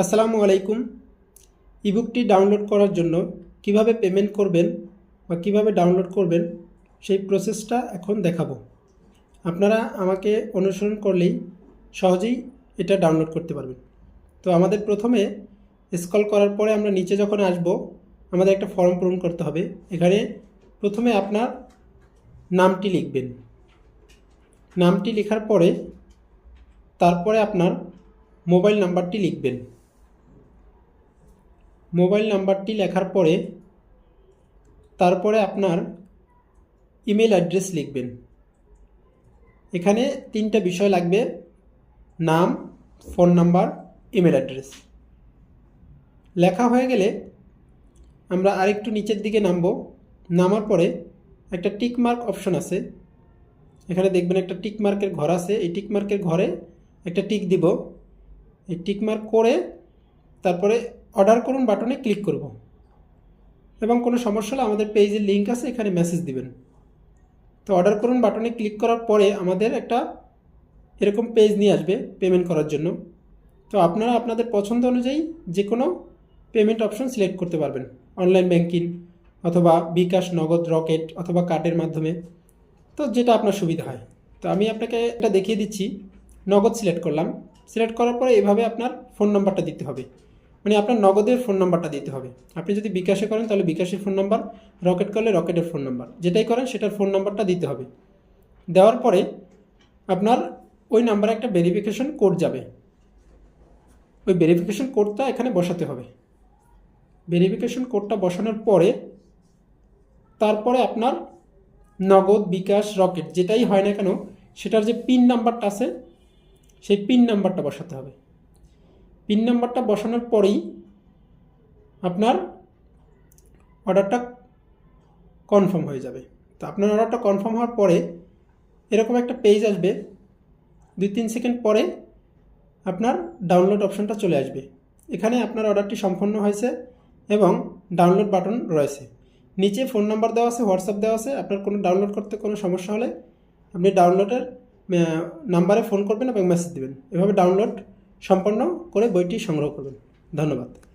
আসসালামু আলাইকুম। ইবুকটি ডাউনলোড করার জন্য কীভাবে পেমেন্ট করবেন বা কীভাবে ডাউনলোড করবেন সেই প্রসেসটা এখন দেখাবো। আপনারা আমাকে অনুসরণ করলেই সহজেই এটা ডাউনলোড করতে পারবেন। তো আমাদের প্রথমে স্কল করার পরে আমরা নিচে যখন আসব, আমাদের একটা ফর্ম পূরণ করতে হবে। এখানে প্রথমে আপনার নামটি লিখবেন। নামটি লেখার পরে তারপরে আপনার মোবাইল নাম্বারটি লিখবেন। মোবাইল নাম্বারটি লেখার পরে তারপরে আপনার ইমেল অ্যাড্রেস লিখবেন। এখানে তিনটা বিষয় লাগবে। নাম, ফোন নাম্বার, ইমেল অ্যাড্রেস। লেখা হয়ে গেলে আমরা আরেকটু নিচের দিকে নামবো। নামার পরে একটা টিক মার্ক অপশন আছে। এখানে দেখবেন একটা টিক মার্কের ঘর আছে। এই টিক মার্কের ঘরে একটা টিক দিব। এই টিক মার্ক করে তারপরে অর্ডার করুন বাটনে ক্লিক করব। এবং কোনো সমস্যা হলে আমাদের পেজের লিঙ্ক আছে, এখানে মেসেজ দিবেন। তো অর্ডার করুন বাটনে ক্লিক করার পরে আমাদের একটা এরকম পেজ নিয়ে আসবে পেমেন্ট করার জন্য। তো আপনারা আপনাদের পছন্দ অনুযায়ী যে কোনো পেমেন্ট অপশন সিলেক্ট করতে পারবেন। অনলাইন ব্যাংকিং অথবা বিকাশ নগদ রকেট অথবা কার্ডের মাধ্যমে। তো যেটা আপনার সুবিধা হয়। তো আমি আপনাকে এটা দেখিয়ে দিচ্ছি। নগদ সিলেক্ট করলাম। সিলেক্ট করার পরে এভাবে আপনার ফোন নাম্বারটা দিতে হবে। মানে আপনার নগদের ফোন নাম্বারটা দিতে হবে। আপনি যদি বিকাশে করেন, তাহলে বিকাশের ফোন নাম্বার রকেট করলে রকেটের ফোন নাম্বার যেটাই করেন, সেটার ফোন নাম্বারটা দিতে হবে। দেওয়ার পরে আপনার ওই নাম্বারে একটা ভেরিফিকেশন কোড যাবে। ওই ভেরিফিকেশন কোডটা এখানে বসাতে হবে। ভেরিফিকেশন কোডটা বসানোর পরে তারপরে আপনার নগদ, বিকাশ, রকেট, যেটাই হয় না কেন, সেটার যে পিন নাম্বারটা আছে, সেই পিন নাম্বারটা বসাতে হবে। পিন নাম্বারটা বসানোর পরেই আপনার অর্ডারটা কনফার্ম হয়ে যাবে। তো আপনার অর্ডারটা কনফার্ম হওয়ার পরে এরকম একটা পেজ আসবে। দুই তিন সেকেন্ড পরে আপনার ডাউনলোড অপশনটা চলে আসবে। এখানে আপনার অর্ডারটি সম্পন্ন হয়েছে এবং ডাউনলোড বাটন রয়েছে। নিচে ফোন নাম্বার দেওয়া আছে, হোয়াটসঅ্যাপ দেওয়া আছে। আপনার কোনো ডাউনলোড করতে কোনো সমস্যা হলে আপনি ডাউনলোডের নাম্বারে ফোন করবেন এবং মেসেজ দেবেন। এভাবে ডাউনলোড সম্পন্ন করে বইটি সংগ্রহ করবেন ধন্যবাদ।